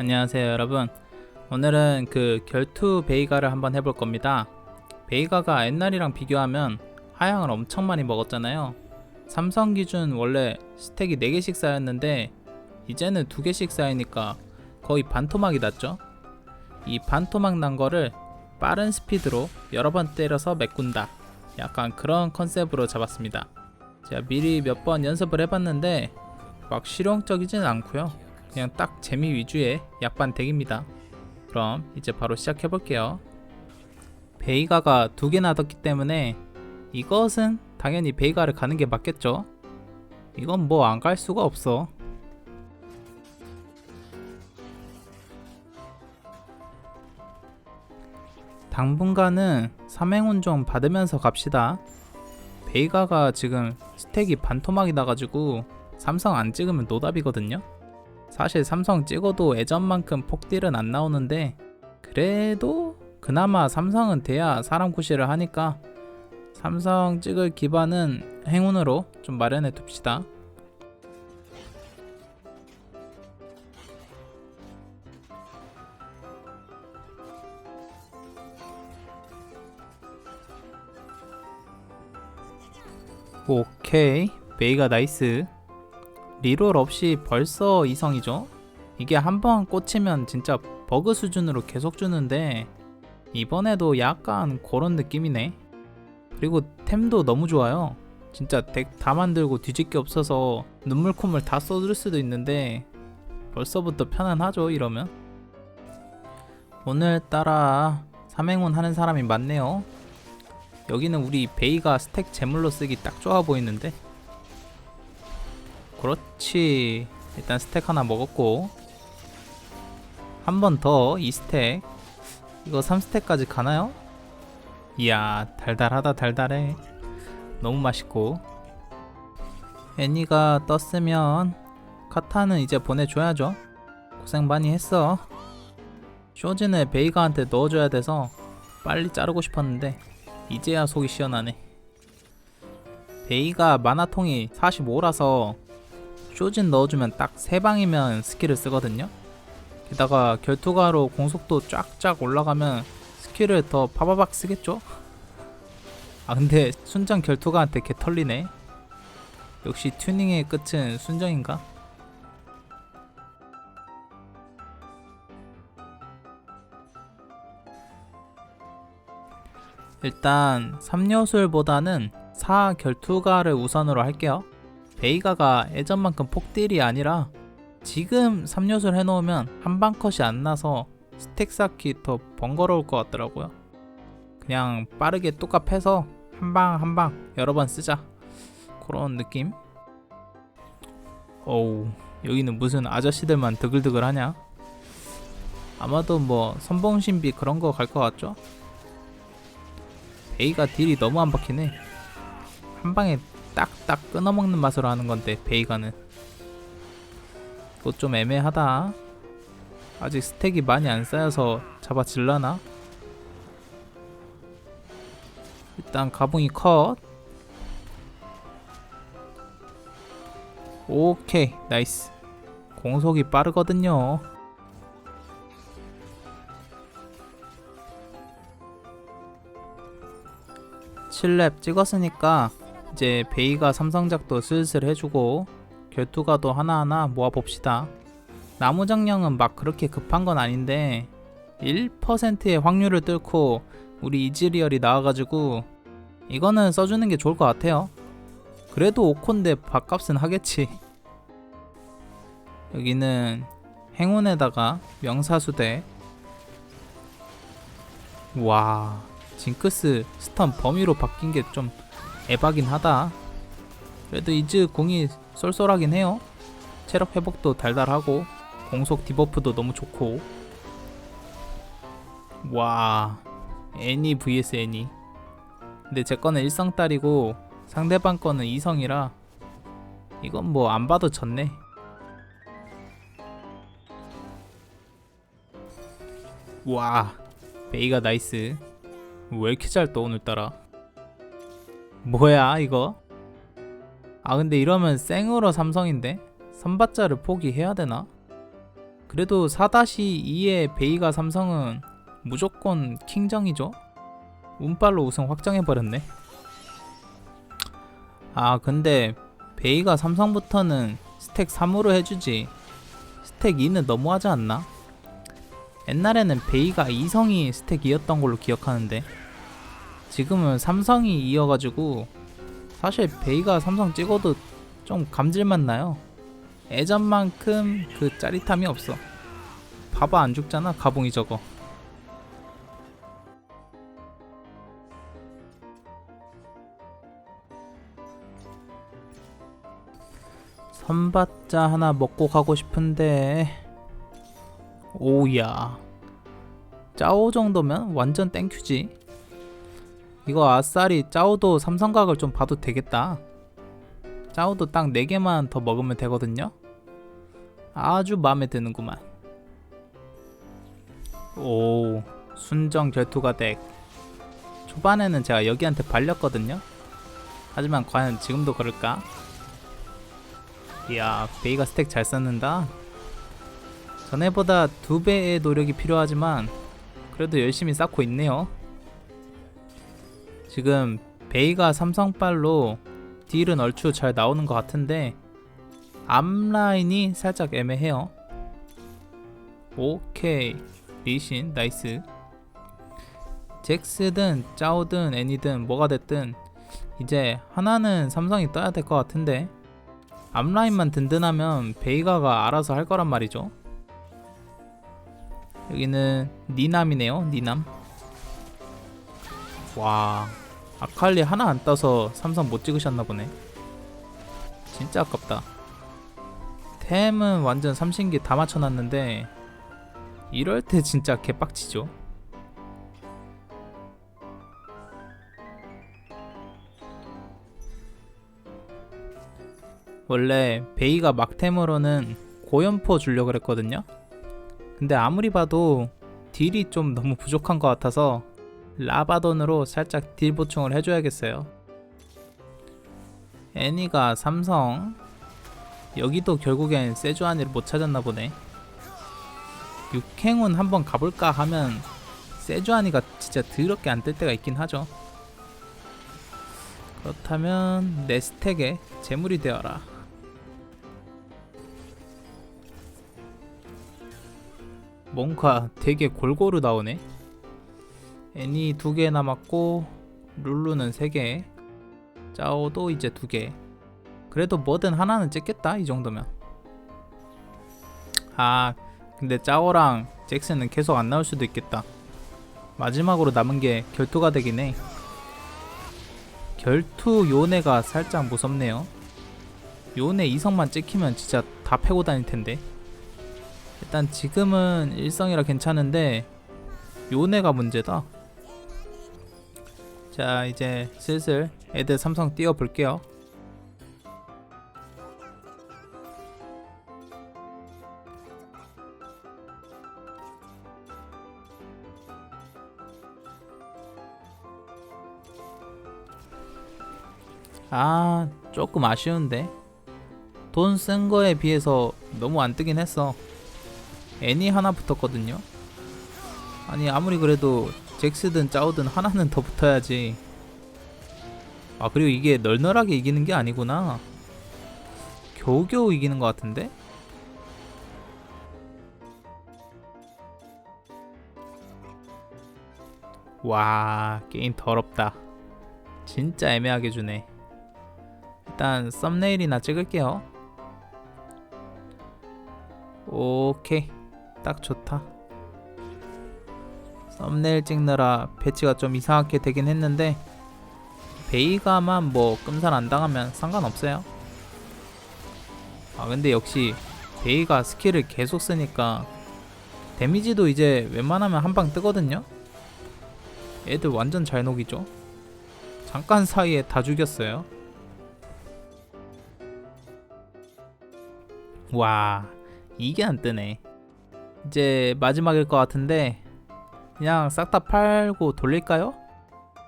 안녕하세요 여러분. 오늘은 그 결투 베이가를 한번 해볼 겁니다. 베이가가 옛날이랑 비교하면 하향을 엄청 많이 먹었잖아요. 삼성 기준 원래 스택이 4개씩 쌓였는데 이제는 2개씩 쌓이니까 거의 반토막이 났죠? 이 반토막 난 거를 빠른 스피드로 여러 번 때려서 메꾼다. 약간 그런 컨셉으로 잡았습니다. 제가 미리 몇 번 연습을 해봤는데 막 실용적이진 않고요 그냥 딱 재미 위주의 약반 덱입니다. 그럼 이제 바로 시작해 볼게요. 베이가가 두 개나 떴기 때문에 이것은 당연히 베이가를 가는 게 맞겠죠? 이건 뭐 안 갈 수가 없어. 당분간은 삼행운 좀 받으면서 갑시다. 베이가가 지금 스택이 반토막이 나가지고 삼성 안 찍으면 노답이거든요. 사실 삼성 찍어도 예전만큼 폭딜은 안 나오는데 그래도 그나마 삼성은 돼야 사람 구실을 하니까 삼성 찍을 기반은 행운으로 좀 마련해 둡시다. 오케이 베이가 나이스 리롤 없이 벌써 이성이죠? 이게 한 번 꽂히면 진짜 버그 수준으로 계속 주는데 이번에도 약간 그런 느낌이네. 그리고 템도 너무 좋아요. 진짜 덱 다 만들고 뒤집게 없어서 눈물 콧물 다 쏟을 수도 있는데 벌써부터 편안하죠 이러면. 오늘따라 삼행운 하는 사람이 많네요. 여기는 우리 베이가 스택 제물로 쓰기 딱 좋아 보이는데 그렇지. 일단 스택 하나 먹었고. 한 번 더 2스택. 이거 3스택까지 가나요? 이야 달달하다 달달해. 너무 맛있고. 애니가 떴으면 카타는 이제 보내줘야죠. 고생 많이 했어. 쇼진을 베이가한테 넣어줘야 돼서 빨리 자르고 싶었는데 이제야 속이 시원하네. 베이가 마나통이 45라서 쇼진 넣어주면 딱 3방이면 스킬을 쓰거든요 게다가 결투가로 공속도 쫙쫙 올라가면 스킬을 더 파바박 쓰겠죠? 아 근데 순정 결투가한테 개 털리네 역시 튜닝의 끝은 순정인가? 일단 3요술보다는 4 결투가를 우선으로 할게요 베이가가 예전만큼 폭딜이 아니라 지금 3요술 해놓으면 한방 컷이 안 나서 스택 쌓기 더 번거로울 것 같더라고요. 그냥 빠르게 뚝갑 해서 한 방 한 방 여러 번 쓰자. 그런 느낌? 어우, 여기는 무슨 아저씨들만 드글드글 하냐? 아마도 뭐 선봉신비 그런 거 갈 것 같죠? 베이가 딜이 너무 안 박히네. 한 방에 딱딱 끊어먹는 맛으로 하는 건데 베이가는. 이거 좀 애매하다. 아직 스택이 많이 안 쌓여서 잡아질라나? 일단 가붕이 컷. 오케이 나이스. 공속이 빠르거든요. 칠렙 찍었으니까 이제 베이가 삼성작도 슬슬 해주고 결투가도 하나하나 모아봅시다. 나무장령은 막 그렇게 급한 건 아닌데 1%의 확률을 뚫고 우리 이즈리얼이 나와가지고 이거는 써주는 게 좋을 것 같아요. 그래도 오콘데 밥값은 하겠지. 여기는 행운에다가 명사수대 와 징크스 스턴 범위로 바뀐 게 좀 에바긴 하다. 그래도 이즈 공이 쏠쏠하긴 해요. 체력 회복도 달달하고 공속 디버프도 너무 좋고. 와 애니 vs 애니. 근데 제 거는 일성딸이고 상대방 거는 이성이라 이건 뭐 안 봐도 졌네. 와 베이가 나이스. 왜 이렇게 잘 떠 오늘따라. 뭐야 이거? 아 근데 이러면 생으로 삼성인데 선받자를 포기해야 되나? 그래도 4-2의 베이가 삼성은 무조건 킹정이죠. 운빨로 우승 확정해버렸네. 아 근데 베이가 삼성부터는 스택 3으로 해주지 스택 2는 너무하지 않나? 옛날에는 베이가 2성이 스택 2였던 걸로 기억하는데 지금은 삼성이 이어가지고 사실 베이가 삼성 찍어도 좀 감질만 나요? 예전만큼 그 짜릿함이 없어. 봐봐 안 죽잖아 가봉이 저거. 선바자 하나 먹고 가고 싶은데 오야. 짜오 정도면 완전 땡큐지 이거 아싸리 짜오도 삼성각을 좀 봐도 되겠다. 짜오도 딱 4개만 더 먹으면 되거든요. 아주 마음에 드는구만. 오 순정 결투가 덱 초반에는 제가 여기한테 발렸거든요. 하지만 과연 지금도 그럴까? 이야 베이가 스택 잘 쌓는다. 전에보다 두 배의 노력이 필요하지만 그래도 열심히 쌓고 있네요 지금 베이가 삼성빨로 딜은 얼추 잘 나오는 것 같은데 앞라인이 살짝 애매해요 오케이 리신 나이스 잭스든 짜오든 애니든 뭐가 됐든 이제 하나는 삼성이 떠야 될 것 같은데 앞라인만 든든하면 베이가가 알아서 할 거란 말이죠. 여기는 니남이네요. 니남. 와 아칼리 하나 안 떠서 삼성 못 찍으셨나 보네. 진짜 아깝다. 템은 완전 삼신기 다 맞춰놨는데 이럴 때 진짜 개빡치죠. 원래 베이가 막템으로는 고연포 주려고 그랬거든요. 근데 아무리 봐도 딜이 좀 너무 부족한 것 같아서 라바돈으로 살짝 딜 보충을 해줘야겠어요. 애니가 삼성 여기도 결국엔 세주아니를 못 찾았나 보네. 육행운 한번 가볼까 하면 세주아니가 진짜 더럽게 안 뜰 때가 있긴 하죠. 그렇다면 내 스택에 재물이 되어라. 뭔가 되게 골고루 나오네. 애니 두 개 남았고 룰루는 세 개, 짜오도 이제 두 개. 그래도 뭐든 하나는 찍겠다 이 정도면. 아 근데 짜오랑 잭슨은 계속 안 나올 수도 있겠다. 마지막으로 남은 게 결투가 되긴 해. 결투 요네가 살짝 무섭네요. 요네 이성만 찍히면 진짜 다 패고 다닐 텐데. 일단 지금은 일성이라 괜찮은데 요네가 문제다. 자 이제 슬슬 애들 삼성 띄워 볼게요. 아 조금 아쉬운데 돈 쓴 거에 비해서 너무 안 뜨긴 했어. 애니 하나 붙었거든요. 아니 아무리 그래도 잭스든 짜오든 하나는 더 붙어야지. 아 그리고 이게 널널하게 이기는 게 아니구나. 겨우겨우 이기는 것 같은데? 와 게임 더럽다. 진짜 애매하게 주네. 일단 썸네일이나 찍을게요. 오케이 딱 좋다 썸네일 찍느라 배치가 좀 이상하게 되긴 했는데 베이가만 뭐 끔살 안 당하면 상관없어요. 아 근데 역시 베이가 스킬을 계속 쓰니까 데미지도 이제 웬만하면 한 방 뜨거든요. 애들 완전 잘 녹이죠. 잠깐 사이에 다 죽였어요. 와 이게 안 뜨네. 이제 마지막일 것 같은데 그냥 싹 다 팔고 돌릴까요?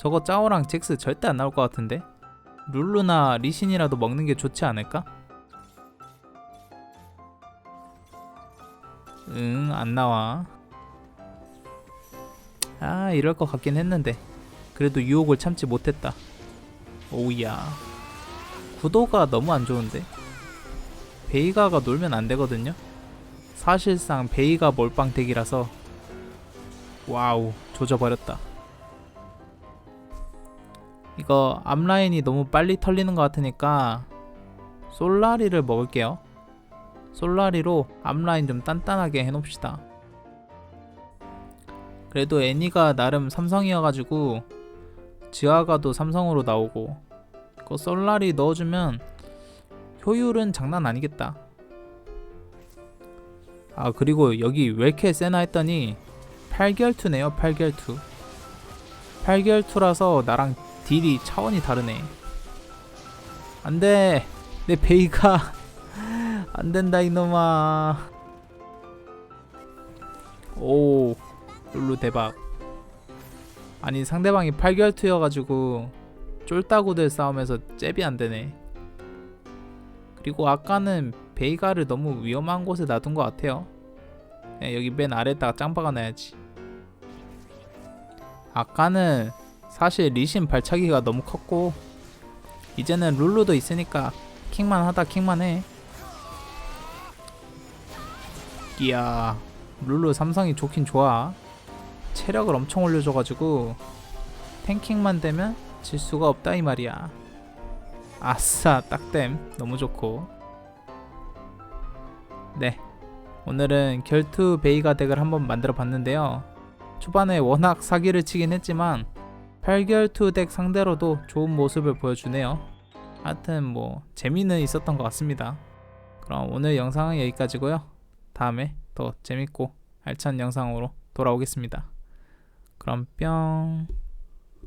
저거 짜오랑 잭스 절대 안 나올 것 같은데 룰루나 리신이라도 먹는 게 좋지 않을까? 응, 안 나와. 아, 이럴 것 같긴 했는데. 그래도 유혹을 참지 못했다. 오우야. 구도가 너무 안 좋은데. 베이가가 놀면 안 되거든요. 사실상 베이가 몰빵 덱이라서 와우 조져버렸다. 이거 앞라인이 너무 빨리 털리는 것 같으니까 솔라리를 먹을게요. 솔라리로 앞라인 좀 단단하게 해놓읍시다. 그래도 애니가 나름 삼성이어가지고 지하가도 삼성으로 나오고 그 솔라리 넣어주면 효율은 장난 아니겠다. 아 그리고 여기 왜 이렇게 세나 했더니 8결투네요 8결투. 8결투라서 나랑 딜이 차원이 다르네. 안돼. 내 베이가 안된다 이놈아. 오 룰루 대박. 아니 상대방이 8결투여가지고 쫄따구들 싸움에서 잽이 안되네. 그리고 아까는 베이가를 너무 위험한 곳에 놔둔 것 같아요. 네, 여기 맨 아래에다가 짱 박아 놔야지 아까는 사실 리신 발차기가 너무 컸고 이제는 룰루도 있으니까 킹만 하다 킹만 해. 이야 룰루 삼성이 좋긴 좋아. 체력을 엄청 올려줘가지고 탱킹만 되면 질 수가 없다 이 말이야. 아싸 딱댐. 너무 좋고. 네 오늘은 결투 베이가 덱을 한번 만들어 봤는데요 초반에 워낙 사기를 치긴 했지만 8결투 덱 상대로도 좋은 모습을 보여주네요. 하여튼 뭐 재미는 있었던 것 같습니다. 그럼 오늘 영상은 여기까지고요. 다음에 더 재밌고 알찬 영상으로 돌아오겠습니다. 그럼 뿅